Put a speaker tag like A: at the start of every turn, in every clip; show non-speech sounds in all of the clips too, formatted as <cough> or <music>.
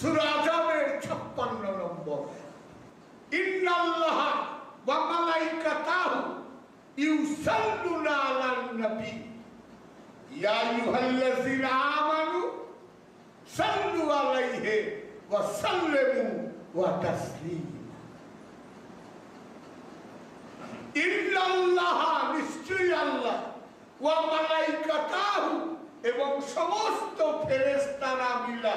A: সুরাজাবের ছাপ্পান্ন নম্বর। ইন্নাল্লাহ ওয়া মালাইকাতাহু ইউসাল্লুনা আলান নবী। ইয়া আইয়ুহাল্লাযীনা আমানু সাল্লু আলাইহি ওয়া সাল্লিমু ওয়া তাসলিমা। ইল্লাল্লাহ নিশ্চয়ই আল্লাহ। ওয়া মালাইকাতাহু এবং সমস্ত ফেরেশতারা মিলা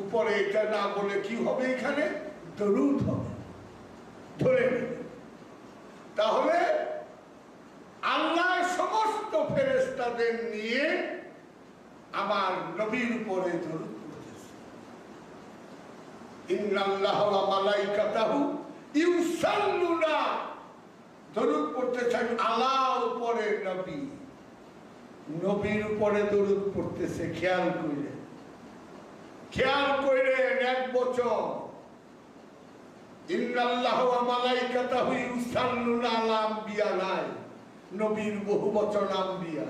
A: উপরে এটা না বলে কি হবে এখানে? দরুদ হবে। ধরে তাহলে আল্লাহ সমস্ত ফেরেস্তাদের নিয়ে আমার নবীর উপরে দরুদ নবী। নবীর উপরে দরুদ পড়তেছে, খেয়াল কইরে খেয়াল কইরেন এক বছর ইন্নাল্লাহ মালাইকাতাহু ইউসাল্লুনা আলা আম্বিয়া নাই, নবীর বহু বচন আম্বিয়া।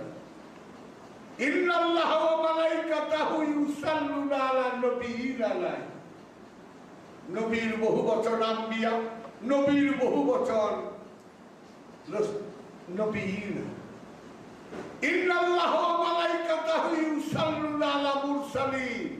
A: ইন্নাল্লাহ মালাইকাতাহু ইউসাল্লুনা আলা নবিয়িনা নাই, নবীর বহু বচন আম্বিয়া, নবীর বহু বচন নবিয়িনা ইন্নাল্লাহ মালাইকাতাহু ইউসাল্লুনা আলা মুরসালিন।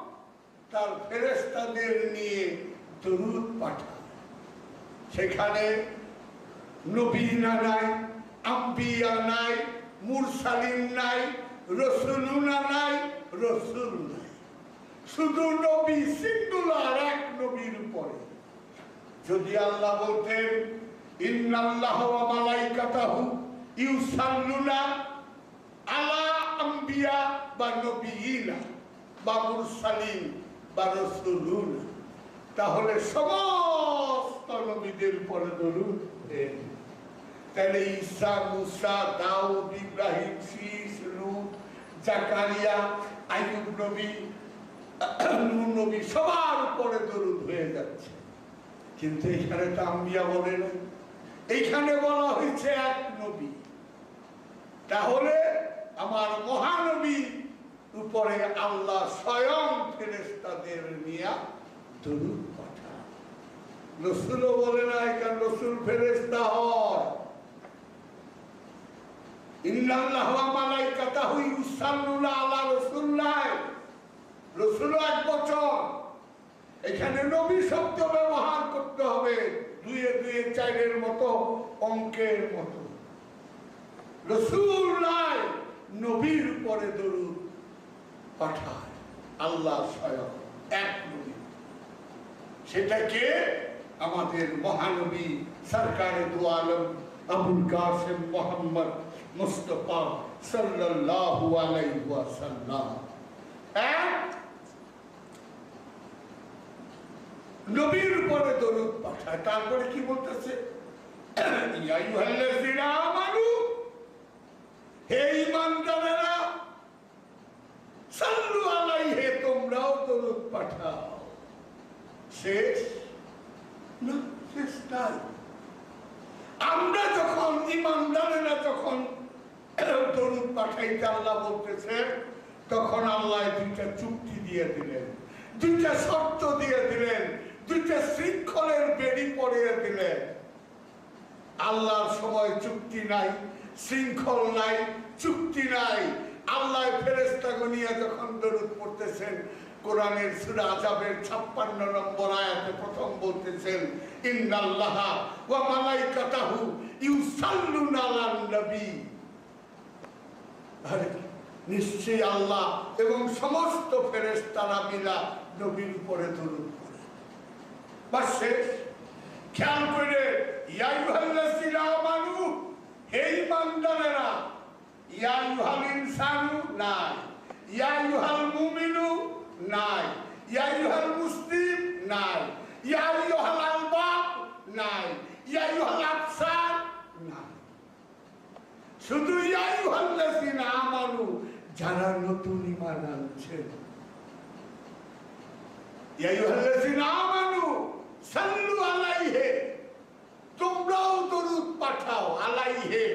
A: তার ফেরেস্তাদের নিয়ে দরুদ পাঠান। সেখানে নবীনা নাই, আম্বিয়া নাই, মুরসালিন নাই, রসুলুনা নাই, রসুল নাই। শুধু নবী সিঙ্গুলার এক নবীর উপরে। যদি আল্লাহ বলতেন, ইন্নাল্লাহ মালাইকাতাহু ইউসাল্লুনা আলা আম্বিয়া বা নবিয়িনা বা মুরসালিন। তাহলে সমস্ত নবীদের উপরে দরুদ তাহলে ঈসা, মুসা, দাউদ, ইব্রাহিম শীষ লুত, জাকারিয়া, আইয়ুব নবী নবী সবার উপরে দরুদ হয়ে যাচ্ছে। কিন্তু এখানে তো আম্বিয়া বলে না এইখানে বলা হয়েছে এক নবী। তাহলে আমার মহানবী উপরে আল্লাহ স্বয়ং ফেরেস্তাদের নিয়া দরুদ রসুলও বলে না এখানে রসুল ফেরেস্তা হয়। এখানে নবী শব্দ ব্যবহার করতে হবে, দুয়ে দুয়ে চারের মতো, অঙ্কের মতো। রসুল নাই, নবীর পরে দরুদ পাঠায়। আল্লাহ এক সেটাকে আমাদের মহানবী সরকারে দু আলম আবুল কাসেম মোহাম্মদ মুস্তফা সাল্লাল্লাহু আলাইহি ওয়াসাল্লাম। এক নবীর উপরে দরুদ পাঠায়। তারপরে কি বলতেছে? <clears throat> ইয়া আমানু হে ঈমানদারেরা সাল্লু আলাইহি তোমরাও দরুদ পাঠাও শেষ না শেষ নাই আমরা যখন ইমানদারেরা যখন দরুদ পাঠাইতে আল্লাহ বলতেছে তখন আল্লাহ দুইটা চুক্তি দিয়ে দিলেন দুইটা শর্ত দিয়ে দিলেন, দুইটা শৃঙ্খলের বেড়ি পড়িয়ে দিলেন। আল্লাহর সময় চুক্তি নাই, শৃঙ্খল নাই, চুক্তি নাই। আল্লাহ ফেরেস্তা গনিয়া যখন দরুদ পড়তেছেন, কোরআনের সূরা আযাবের 56 নম্বর আয়াতে প্রথম বলতেছেন, ইন্নাল্লাহা ওয়া মালাইকাতাহু ইউসাল্লুনা আলান নবী। আরে, নিশ্চয়ই আল্লাহ এবং সমস্ত ফেরেশতারা মিলা নবীর উপরে দরুদ পড়ে। বাস শেষ। খেয়াল করে, ইয়া আইয়ুহাল্লাযীনা আমানু, হে ঈমানদারেরা, ইয়া আইয়ুহাল ইনসানু নাই, ইয়া আইয়ুহাল মুমিনু নাই, ইয়া আইয়ুহাল মুসলিম নাই, ইয়া আইয়ুহাল আলবাব নাই, ইয়া আইয়ুহাল আফসার নাই। শুধু ইয়া আইয়ুহাল্লাযীনা আমানু, যারা নতুন ঈমান আনছেন। সাল্লু আলাইহি, তোমরাও দরুদ পাঠাও আলাইহে।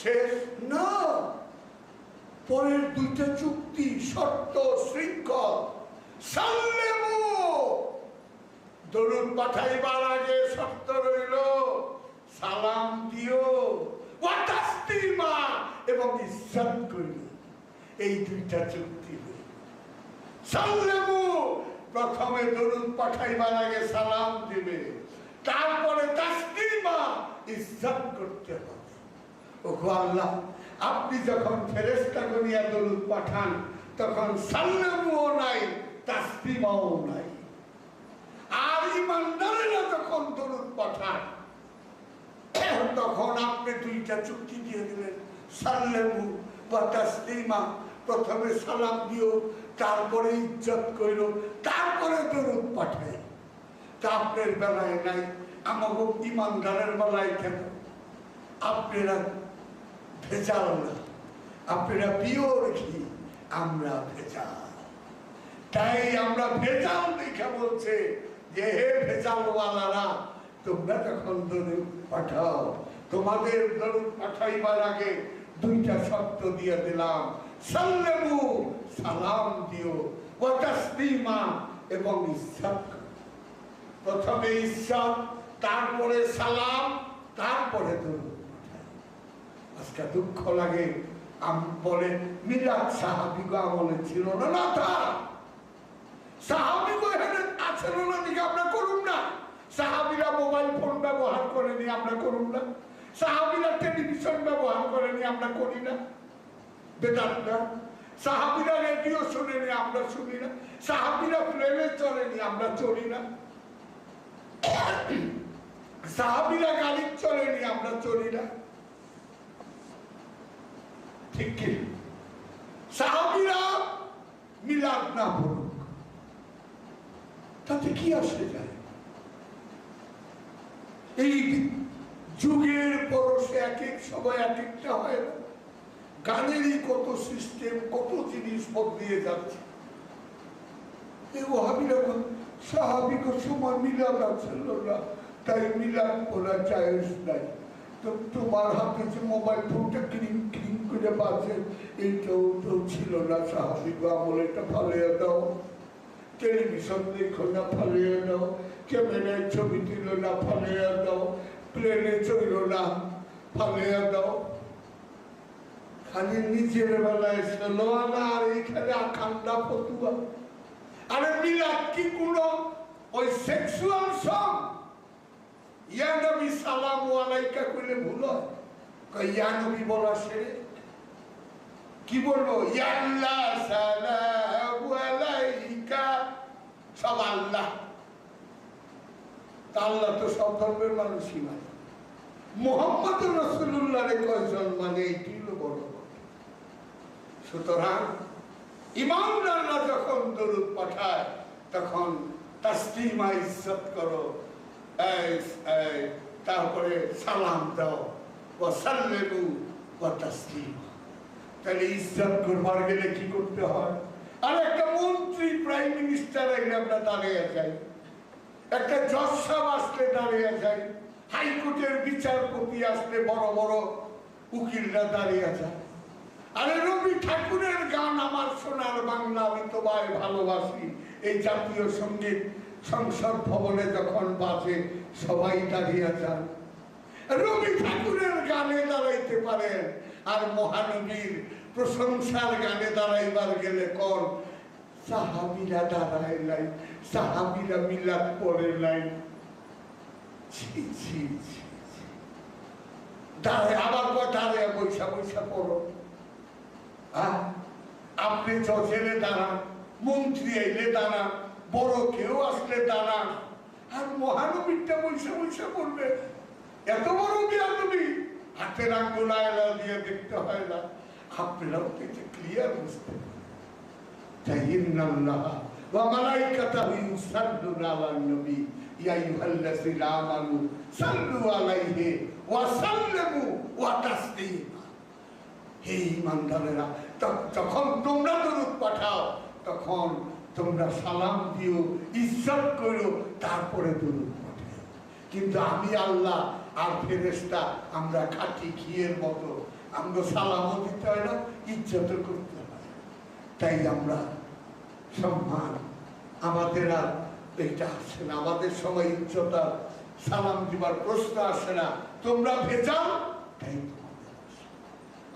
A: শেষ পরের দুইটা চুক্তি, শর্ত, শৃঙ্খল। সাল্লেমু, দরুদ পাঠাইবার আগে শর্ত রইল, সালাম দিও ওয়াতাসলিমা এবং ইজ্জত করিও। এই দুইটা চুক্তি সাল্লেমু প্রথমে দরুদ পাঠাইবার আগে সালাম দিবে। তারপরে তাসলিমা ইজ্জত করতে হবে। ওগো আল্লাহ, আপনি যখন ফেরেশতা গনিয়া দরুদ পাঠান, তখন সাল্লামও নাই, তাসলিমাও নাই। আর ইমানদারেরা যখন দরুদ পাঠান, তখন আপনি দুইটা চুক্তি দিয়ে দিলেন। সাল্লামু বা তাসলিমা প্রথমে সালাম দিও, তারপরে ইজ্জত কইল তারপরে দরুদ পাঠাই তা আপনার বেলায় নাই আমাকে ইমানদারের বেলায় কেন? আপনারা ভেজাল না, আপনারা পিওর ঘি আমরা ভেজাল। তাই আমরা ভেজাল দেখে বলছে, যে হে ভেজালওয়ালারা, তোমরা যখন দরুদ পাঠাও, তোমাদের দরুদ পাঠাইবার আগে দুইটা শব্দ দিয়ে দিলাম। সাল্লামু, সালাম দিও, ওয়া তাসলিমা এবং করো। প্রথমে ইজ্জত তারপরে সালাম, তারপরে দরুদ। আজকে দুঃখ লাগে, আম বলে মিলাদ সাহাবিগ আমলে ছিল না না তা। সাহাবিগ এখানে আছিল না দিকে আমরা করুন না। সাহাবিরা মোবাইল ফোন ব্যবহার করেনি, আমরা করুন না। সাহাবিরা টেলিভিশন ব্যবহার করেনি, আমরা করি না। বেদান্তটা সাহাবিরা রেডিও শুনেনি, আমরা শুনি না। সাহাবিরা প্লেনে চলেনি, আমরা চলি না। সাহাবিরা গাড়ি চলেনি, আমরা চলি না। ঠিক কি? সাহাবিরা মিলাদ না বলুক তাতে কি আসে যায়? এই যুগের পরশে এক এক সময় এক একটা হয় না। গানেরই কত সিস্টেম কত জিনিস বদলিয়ে যাচ্ছে। এই ওহাবিরা স্বাভাবিক সময় মিলাদ আছে না তাই মিলাদ করা চায়স নাই। তো তোমার হাতে যে মোবাইল ফোনটা ক্রিম ক্রিম করে বাজে, এইটাও তো ছিল না স্বাভাবিক আমলে, এটা ফালিয়ে দাও। টেলিভিশন দেখো না, ফালিয়ে দাও। ক্যামেরায় ছবি তুল না, ফালিয়ে দাও। প্লেনে চইল না, ফালিয়ে দাও। খালি নিজের বেলায় ছিল না আর এইখানে আকান্দা ফতুয়া। আরে মিলাদ কি কোনো ওই সেক্সুয়াল সং ইয়া নবী সালাম আলাইকা কইলে ভুল হয়? ইয়া নবী বলা সেরে। কি বলব? ইয়া আল্লাহ সালাম আলাইকা। সব আল্লাহ। আল্লাহ তো সব ধর্মের মানুষই মানে। মোহাম্মদ রসুল্লাহ কয়জন মানে এইটি হলো বড়। সুতরাং ইমানদাররা যখন দরুদ পাঠায়, তখন তাসলিমা ইজ্জত করো তারপরে সালাম দাও ও সাল্লেমু ও তাসলিমা। তাহলে ইজ্জত করবার গেলে কি করতে হয়? আর একটা মন্ত্রী প্রাইম মিনিস্টার এলে আমরা দাঁড়িয়ে যাই। একটা জজ সাহেব আসলে দাঁড়িয়ে যায় হাইকোর্টের বিচারপতি আসলে বড় বড় উকিলরা দাঁড়িয়ে যায়। আরে রবি ঠাকুরের গান আমার সোনার বাংলা, আমি তোমায় ভালোবাসি। এই জাতীয় সংগীত সংসদ ভবনে যখন বাজে, সবাই দাঁড়িয়ে যান। রবি ঠাকুরের গানে দাঁড়াইতে পারেন, আর মহানবীর প্রশংসার গানে দাঁড়াইবার গেলে কর সাহাবিরা দাঁড়ায় নাই, সাহাবিরা মিলাদ পড়ে নাই। ছি। দাঁড়ায়, আবার দাঁড়ায়, বৈশা বৈশা, পড়ো। আপনি জজেরে দাঁড়ান মন্ত্রী এলে দাঁড়ান বড় কেউ আসলে দাঁড়ান আর মহানবীরটা বৈশা বৈশা পড়বে এত বড় বিয়ানবী হাতের আঙ্গুল আয়লা দিয়ে দেখতে হয় না। আপনারাও তো এটা ক্লিয়ার বুঝতে তাই ইয়া হে ইমানদারেরা যখন তোমরা দরুদ পাঠাও, তখন তোমরা সালাম দিও, ইজ্জত করো তারপরে দরুদ পাঠাও কিন্তু আমি আল্লাহ আর ফেরেশতা, আমরা খাঁটি ঘিয়ের মতো, আমরা সালামও দিতে হয় না, ইজ্জতও করতে হয় তাই আমরা সম্মান, আমাদের আর এটা আসে না, আমাদের সময় ইজ্জত সালাম দিবার প্রশ্ন আসে না, তোমরা ভেজাও তাই।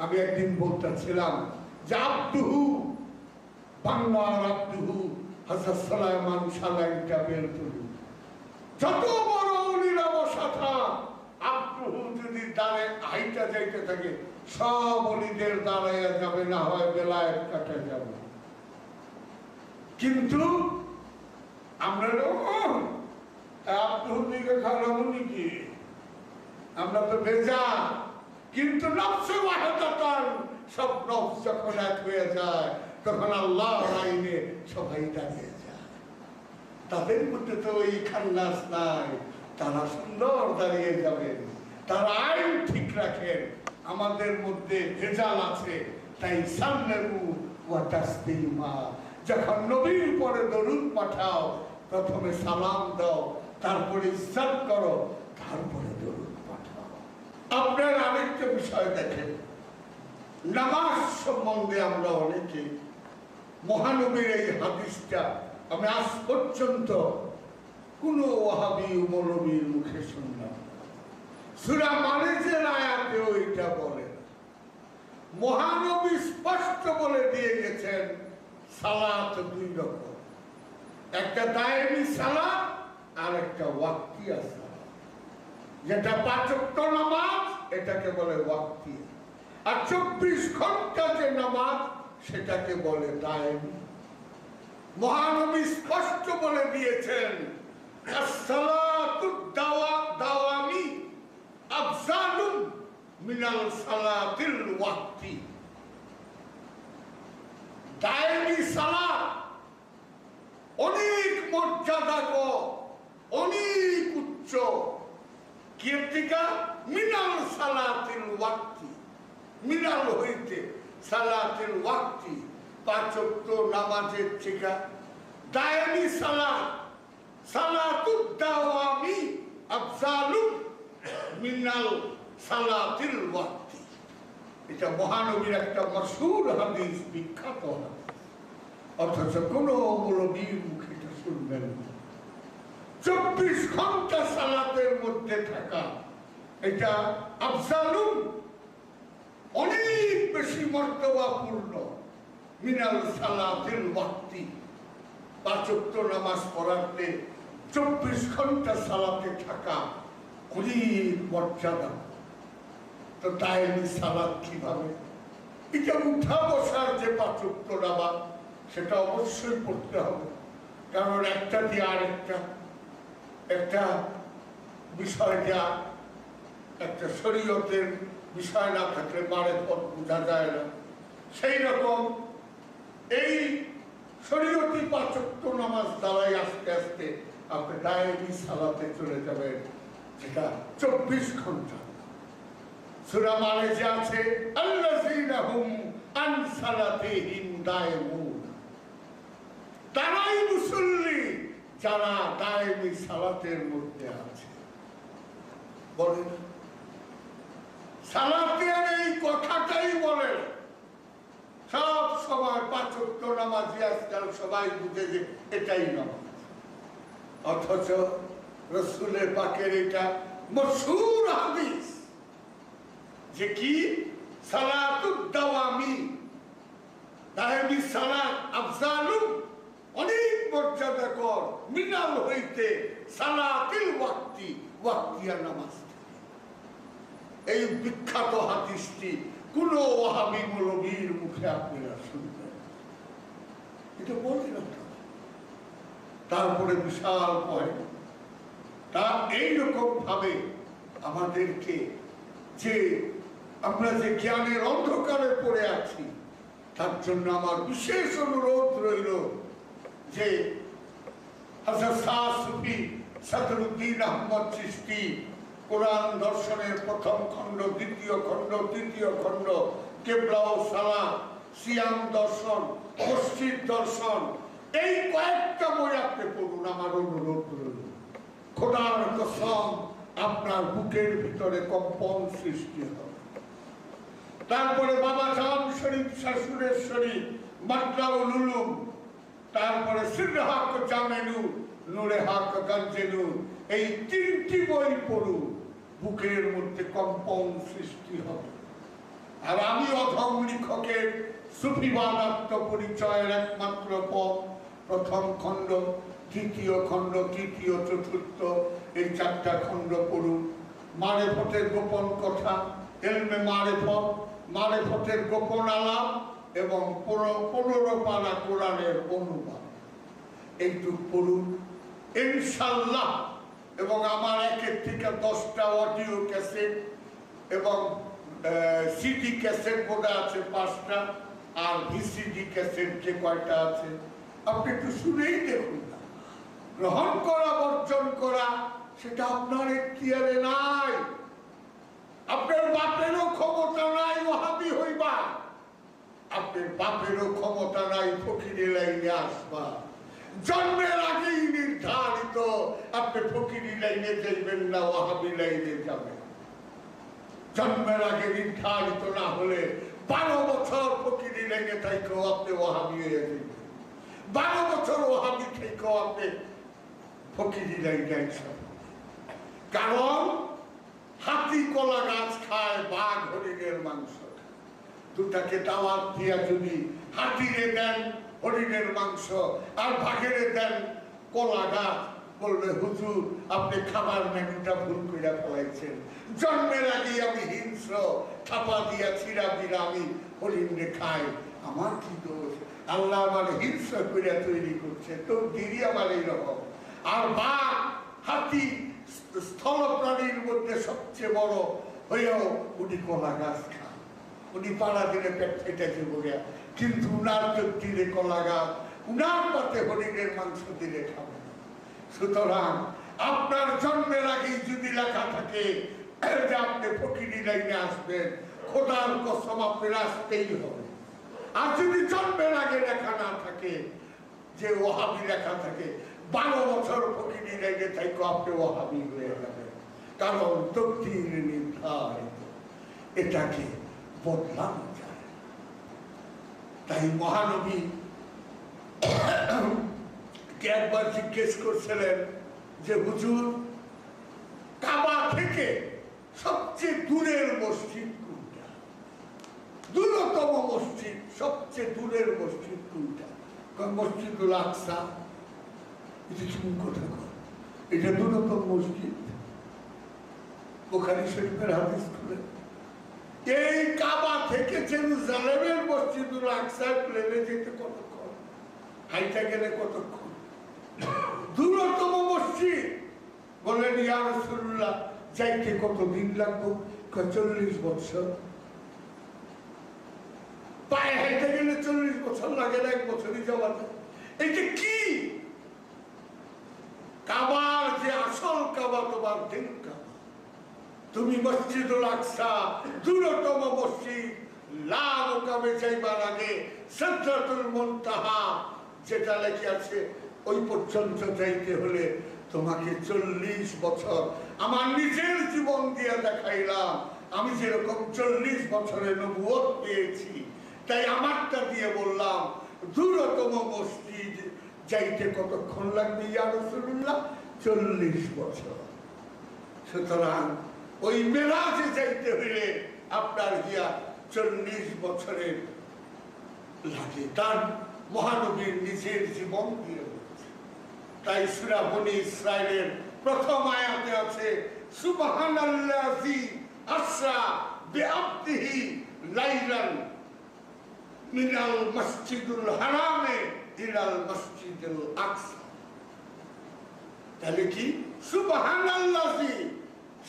A: আমি একদিন বলতেছিলাম, যে আব্দুহু, বাংলার আব্দুহু হাজার সালাইমান সালাইটা বের করু যত বড় অলিরা বসা আব্দুহু যদি দাঁড়ে হাইটা যাইতে থাকে, সব অলিদের দাঁড়াইয়া যাবে, না হয় বেলায় কাটা যাবে। কিন্তু আমরা আব্দুল দিকে খারাপ নাকি আমরা তো ভেজা কিন্তু সব যখন এক হয়ে যায়, তখন আল্লাহ আইনে সবাই দাঁড়িয়ে যায়। তাদের মধ্যে তো ওই খান্নাস নাই, তারা সুন্দর দাঁড়িয়ে তারা আইন ঠিক রাখেন, আমাদের মধ্যে ভেজাল আছে, তাই ওয়া তাসলিমা, যখন নবীর পরে দরুদ পাঠাও, প্রথমে সালাম দাও, তারপরে ইজ্জত করো, তারপরে আপনার আরেকটা বিষয় দেখেন। নামাজ সম্বন্ধে আমরা অনেকে মহানবীর এই হাদিসটা আমি আজ পর্যন্ত কোন ওয়াহাবি মৌলবীর মুখে শুনলাম। সুরা মালিকের আয়াতে ওইটা বলে। মহানবী স্পষ্ট বলে দিয়ে গেছেন, সালাত দুই রকম। একটা দায়েমি সালাত আর একটা ওয়াক্তিয়া সালাত যেটা পাঁচক্ত নামাজ, এটাকে বলে ওয়াক্তিয়া আর চব্বিশ ঘণ্টা যে নামাজ, সেটাকে বলে দায়েমি। মহানবী স্পষ্ট বলে দিয়েছেন dawami afzalun মিনাল সালাতিল ওয়াক্তি। দায়েমি সালাত, অনেক মর্যাদা অনেক উচ্চ। কীর্তিকা মিনাল সালাতিল ওয়াক্তি। মিনাল হইতে সালাতিল ওয়াক্তি, পাঁচক্ত নামাজের থেকে দায়ামি সালাত, সালাতুদ দাওয়ামি আফজালু মিনাল সালাতিল ওয়াক্তি। এটা মহানবীর একটা মশহুর হাদিস, বিখ্যাত হাদিস। অথচ কোন মৌলবীর মুখে শুনবেন না। চব্বিশ ঘণ্টা সালাতের মধ্যে থাকা। এটা আফজালুন অনেক বেশি মর্তবাপূর্ণ। মিনাল সালাতের ওয়াক্তি। পাঁচক্ত নামাজ পড়াতে চব্বিশ ঘণ্টা সালাতে থাকা অনেক মর্যাদা। তো তাই আমি সালাদ কীভাবে? এটা উঠা বসার যে পাচক্ত নামাজ, সেটা অবশ্যই পড়তে হবে। কারণ একটা দিয়ে আরেকটা একটা বিষয় যা, একটা শরীয়তের বিষয় না থাকলে বারে পথ বোঝা যায় না। সেই রকম এই শরীয়তি পাচক্য নামাজ দ্বারাই আস্তে আস্তে আপনি ডায়েরি সালাতে চলে যাবেন যেটা চব্বিশ ঘণ্টা। সুরা মানে যে আছে, আল্লাযীনা হুম আন সালাতিহিম দায়মুন। তারাই যারা দায়েমি সালাতের মধ্যে আছে। বলেন। সালাতের এই কথাটাই বলে সব সময় পাঁচক্য নামাজি আজকাল সবাই বুঝে যে এটাই নামাজ। অথচ রসুলের পাকের এটা মশহুর হাদিস। যে কি? সালাতুদ দাওয়ামি। দাহেমি সালাত আফজালু মিনাল হইতে সালাতিল ওয়াক্তি, ওয়াক্তিয়া নামাজ। এই বিখ্যাত হাদিসটি কোন ওয়াহাবি মৌলবীর মুখে আপনারা শুনবেন এটা বললেন আপনারা। তারপরে বিশাল পয়েন্ট তা এইরকম ভাবে আমাদেরকে যে আমরা যে জ্ঞানের অন্ধকারে পড়ে আছি, তার জন্য আমার বিশেষ অনুরোধ রইল যে হাজার শাহ সুফি সাদরুদ্দিন আহমদ কোরআন দর্শনের প্রথম খণ্ড, দ্বিতীয় খণ্ড, তৃতীয় খণ্ড ও সালাম সিয়াম দর্শন, মসজিদ দর্শন, এই কয়েকটা বই আপনি পড়ুন, আমার অনুরোধ রইল। খোদার কসম, আপনার বুকের ভিতরে কম্পন সৃষ্টি হবে। তারপরে বাবা জাম শরীফ শাশুড়ের শরীফ মাত্রাউল উলুম তারপরে সিদ্ধ হক জামেনু নুরে হক গঞ্জেনু এই তিনটি বই পড়ুন, বুকের মধ্যে কম্পন সৃষ্টি হবে। আর আমি অথম লেখকের সুফিবাদ পরিচয়ের একমাত্র পথ, প্রথম খণ্ড, দ্বিতীয় খণ্ড, তৃতীয়, চতুর্থ, এই চারটা খণ্ড পড়ুন। মারেফতের গোপন কথা, এলমে মারেফত, মারেফতের গোপন আলাপ এবং পনেরো- পারা কোরআনের অনুবাদ। এইটুক পড়ুন। ইনশাল্লাহ এবং আমার একের থেকে দশটা অডিও ক্যাসেট এবং সিডি ক্যাসেট বোধ আছে পাঁচটা, আর ভিসিডি ক্যাসেট যে কয়টা আছে। আপনি একটু শুনেই দেখুন না। গ্রহণ করা, বর্জন করা, সেটা আপনার এখতিয়ারে নাই। আপনার বাপেরও ক্ষমতা নাই, ওহাবি হইবা। আপনার বাপেরও ক্ষমতা নাই, ফকিরের লাইনে আসবা। জন্মের আগেই নির্ধারিত, আপনি ফকিরি লাইনে যাইবেন না ওহাবি লাইনে যাবেন। জন্মের আগে নির্ধারিত না হলে বারো বছর ফকিরি লাইনে থাকেও আপনি ওহাবি হয়ে যাবেন বারো বছর ওহাবি থেকেও আপনি ফকিরি লাইনে আসবেন। কারণ হাতি কলা গাছ খায়, বাঘ হরিণের মাংস। দুটাকে দাওয়াত দিয়া যদি হাতিরে দেন, হরিণের মাংস আর বাঘেরে দেন, কলা গাছ, বলবে, হুজুর, আপনি খাবার মেনুটা ভুল করে ফেলাইছেন। জন্মের আগে আমি হিংস্র ছাপা দিয়া ছিড়া দিরা আমি হরিণে খাই। আমার কি দোষ? আল্লাহ আমার হিংস্র করে তৈরি করছে তো দিদি আমার এইরকম আর বাঘ, হাতি স্থল প্রাণীর মধ্যে সবচেয়ে বড় হয়েও উনি কলা গাছ খান উনি পাড়া দিলে পেট ফেটেছে বলে। কিন্তু উনার তৃপ্তিরে কলা গাছ, উনার পাতে হরিণের মাংস দিলে খাবে সুতরাং আপনার জন্মের আগেই যদি লেখা থাকে যে আপনি ফকিরি লাইনে আসবেন, খোদার কসম আপনার আসতেই হবে। আর যদি জন্মের আগে লেখা না থাকে, যে ওহাবি লেখা থাকে, বারো বছর ফকিরি লাইনে থাইকো, আপনি ওহাবি হয়ে যাবেন। কারণ তক্তির নির্ধারিত। এটাকে বদলানো যায়। তাই মহানবী একবার জিজ্ঞেস করছিলেন যে, হুজুর, কাবা থেকে সবচেয়ে দূরের মসজিদ কোনটা? দূরতম মসজিদ, সবচেয়ে দূরের মসজিদ কোনটা? কয়, মসজিদুল আকসা। এটা কি কথা কয়? এটা দূরতম মসজিদ। ওখানে শরীফের হাদিস খুলে। এই কাবা থেকে জেরুজালেমের মসজিদুল আকসা প্লেনে যেতে কতক্ষণ? হাইটা গেলে কতক্ষণ? দূরতম মসজিদ। বলেন, ইয়া রাসূলুল্লাহ, যাইতে কত দিন লাগবো? চল্লিশ বছর। পায়ে হাইতে গেলে চল্লিশ বছর লাগে না, এক বছরই যাওয়া যায়। এটা কি? কাবার যে আসল কাবা তোমার দিন কাবা তুমি মসজিদুল আকসা, দূরতম মসজিদ লা মোকামে যাইবার আগে যেটা লেখে আছে, ওই পর্যন্ত যাইতে হলে তোমাকে চল্লিশ বছর আমার নিজের জীবন দিয়ে দেখাইলাম। আমি যেরকম চল্লিশ বছরের নবুয়ত পেয়েছি, তাই আমারটা দিয়ে বললাম, দূরতম মসজিদ, যাইতে কতক্ষণ লাগবে ইয়া রাসূলুল্লাহ? চল্লিশ বছর। সুতরাং ওই মেরাজে যাইতে হইলে আপনার গিয়া চল্লিশ বছরের লাগে। তার মহানবীর নিজের জীবন দিয়ে তাই ইসরাইলের প্রথম আয়াতে আছে লাইলান মিনাল মসজিদুল হারামে ইলাল মসজিদুল আকসা। তাহলে কি? সুবহানাল্লাযী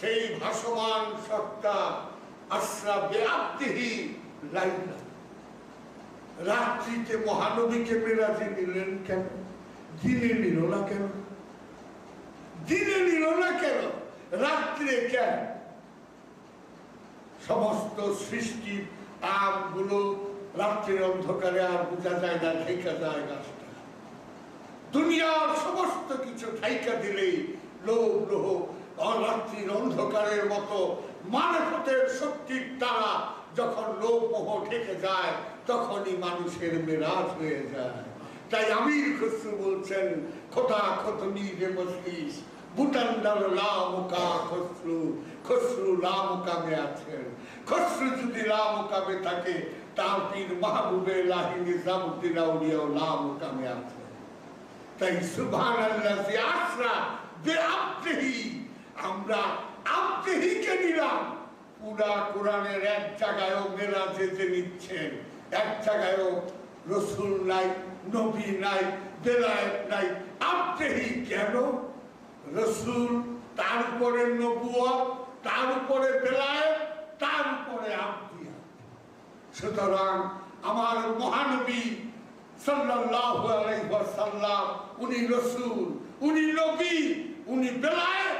A: সেই ভাসমান সত্তা আশ্রা বিআবদিহি লাইলান রাত্রিতে মহানবীকে মেরাজে নিলেন কেন? দিনে নিল না কেন? দিনে নিল না কেন? রাত্রে কেন? সমস্ত সৃষ্টি আমগুলো রাত্রির অন্ধকারে আর বোঝা যায় না, ঢেকা যায় গাছটা। দুনিয়ার সমস্ত কিছু ঠাইকা দিলেই লোভ লোহ রাত্রির অন্ধকারের মতো মানবতের শক্তির দ্বারা যখন লোভ ঠেকে যায়, তখনই মানুষের মেরাজ হয়ে যায়। তাই আমির খসরু বলছেন, খোদা খতনি রে মজলিস বুটান্ডার লামুকা খসরু খসরু আছেন। খসরু যদি লামুকামে থাকে, তার পীর মাহবুবে লাহি নিজামুদ্দিন আউলিয়াও লামুকামে আছেন। তাই সুবহান আল্লাহ আমরা আব্দেহিকে নিলাম। পুরা কোরআনের এক জায়গায়ও মেলা যেতে নিচ্ছেন, এক জায়গায়ও রসুল নাই, নবী নাই, বেলায়েত নাই, আব্দেহি কেন? রসুল, তার উপরে নবুয়ত তার উপরে বেলায়েত, তার উপরে আব্দিয়া। সুতরাং আমার মহানবী সাল্লাল্লাহু আলাইহি ওয়াসাল্লাম, উনি রাসূল, উনি নবী, উনি বেলায়েত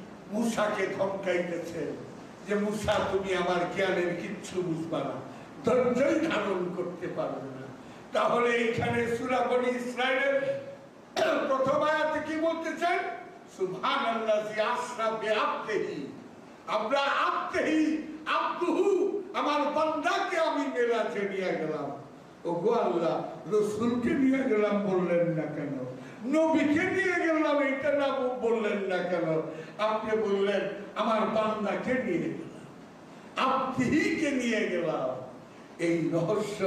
A: মুসাকে ধমকাইতেছে যে, মুসা, তুমি আমার জ্ঞানের কিচ্ছু বুঝবা না, ধৈর্যই ধারণ করতে পারবে না। তাহলে এখানে সুরাবনি ইসরায়েলের প্রথম আয়াতে কি বলতেছেন? সুবহান আল্লাহ আসরা বেআবদেহি। আমরা আবদেহি, আব্দুহু, আমার বান্দাকে আমি মেরাজে নিয়ে গেলাম। ও গো আল্লাহ, রসুলকে নিয়ে গেলাম বললেন না কেন? নবীকে নিয়ে গেলাম এটা না বললেন না কেন? আপনি বললেন, আমার বান্দাকে নিয়ে গেলাম আব্দিহিকে নিয়ে গেলাম। এই রহস্য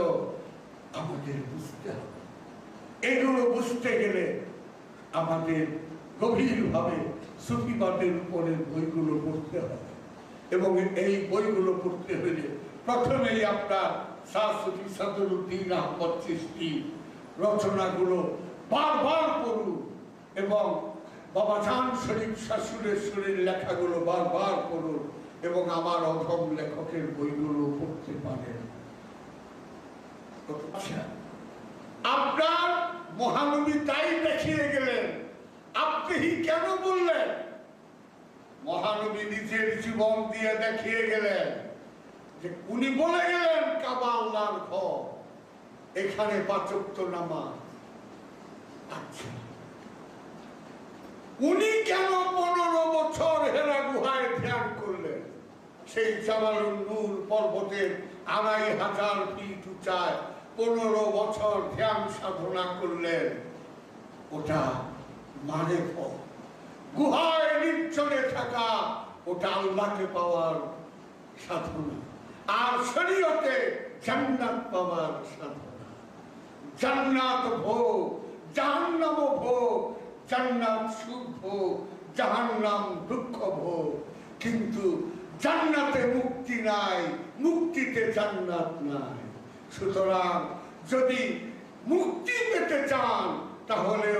A: আমাদের বুঝতে হবে। এগুলো বুঝতে গেলে আমাদের গভীরভাবে সুফিবাদের উপরে বইগুলো পড়তে হবে। এবং এই বইগুলো পড়তে হলে প্রথমেই আপনার শাহ সুফি সাদরুদ্দিন আহমদ চিস্তি রচনাগুলো বারবার পড়ুন এবং বাবা জান শরীফ শাশুড়ের শরীর লেখাগুলো বারবার পড়ুন এবং আমার অধম লেখকের বইগুলো পড়তে পারেন। আচ্ছা আপনার মহানবী তাই দেখিয়ে গেলেন, আপনি কেন বললেন? মহানবী নিজের জীবন দিয়ে দেখিয়ে গেলেন যে উনি বলে গেলেন কাবা আল্লাহর ঘর, এখানে পাচক্ত নামাজ। উনি কেন পনেরো বছর হেরা গুহায় ধ্যান করলেন? সেই জামালুল নূর পর্বতের আড়াই হাজার ফিট উঁচায় পনেরো বছর ধ্যান সাধনা করলেন। ওটা মানে গুহায় নির্জনে থাকা ওটা আল্লাহকে পাওয়ার সাধনা। আর শরীয়তে জান্নাত পাওয়ার সাধনা। জান্নাত ভোগ জাহান্নাম ভোগ, জান্নাত সুখ ভোগ, জাহান্নাম দুঃখ ভোগ। কিন্তু জান্নাতে মুক্তি নাই, মুক্তিতে জান্নাত নাই। সুতরাং যদি মুক্তি পেতে চান তাহলে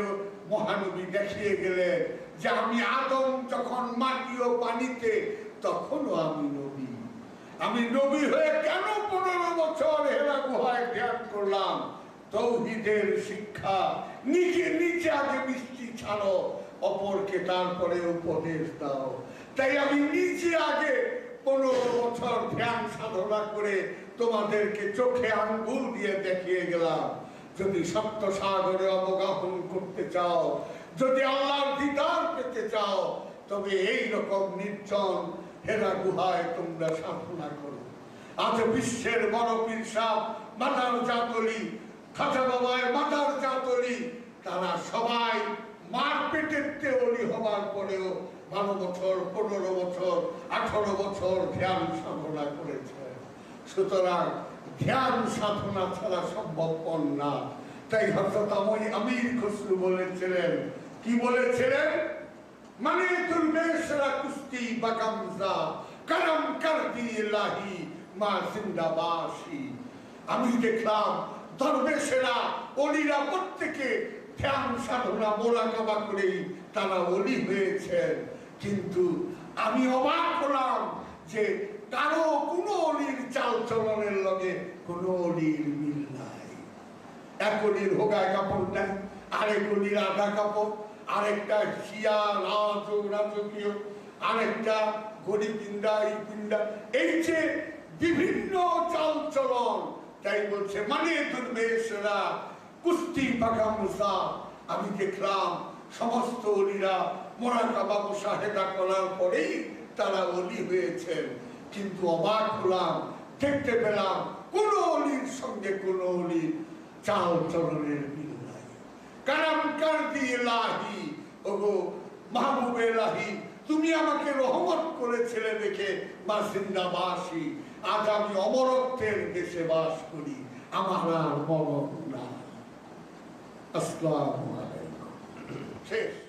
A: মহানবী দেখিয়ে গেলেন যে আমি আদম যখন মাটি ও পানিতে, তখনও আমি নবী। আমি নবী হয়ে কেন পনেরো বছর হেরা গুহায় ধ্যান করলাম? তৌহিদের শিক্ষা, নিজে নিজে আগে মিষ্টি ছাড়ো, অপরকে তারপরে উপদেশ দাও। তাই আমি নিজে আগে পনেরো বছর ধ্যান সাধনা করে তোমাদেরকে চোখে আঙ্গুল দিয়ে দেখিয়ে গেলাম। যদি সপ্ত সাগরে অবগাহন করতে চাও, যদি আল্লাহর দিদার পেতে চাও, তবে এই রকম নির্জন হেরা গুহায় তোমরা সাধনা করো। আজ বিশ্বের বড় পীর সাহ মাদার জাতলি খাজা বাবায় মাদার জাতলি তারা সবাই মার পেটের অলি হবার পরেও বারো বছর, পনেরো বছর, আঠারো বছর ধ্যান সাধনা করেছে। সুতরাং ধ্যান সাধনা ছাড়া সম্ভবপর না। তাই হজরত আমি আমির খসরু বলেছিলেন, কি বলেছিলেন? মানে দুর্বেশরা কুস্তি বাগামজা করম কর দিয়ে লাহি মা জিন্দাবাসী। আমি দেখলাম দরবেশেরা অলিরা প্রত্যেকে ধ্যান সাধনা মোলাকাবা করেই তারা অলি হয়েছেন। কিন্তু আমি অবাক হলাম যে কারও কোনো অলির চাল চলনের লগে কোনো অলির মিল নাই। এক অলির হোগায় কাপড় নাই, আরেক অলির আধা কাপড়, আরেকটা শিয়া, রাজ রাজকীয়, আরেকটা গড়ি পিন্দা এই এই যে বিভিন্ন চাল চলন তাই বলছে মানে দুর্বেশরা কুস্তি পাকা মুসা আমি দেখলাম সমস্ত অলিরা মোরাকাবা মুসাহেদা করার পরেই তারা অলি হয়েছেন। কিন্তু অবাক হলাম, দেখতে পেলাম কোন অলির সঙ্গে কোন অলির চাল চলনের মিল নাই। কারাম কার দিয়ে লাহি? ওগো মাহবুব এলাহি তুমি আমাকে রহমত করেছিলে দেখে মা জিন্দাবাসী আজ আমি অমরত্বের দেশে বাস করি আমার আর মরণ না আসসালামু শেষ।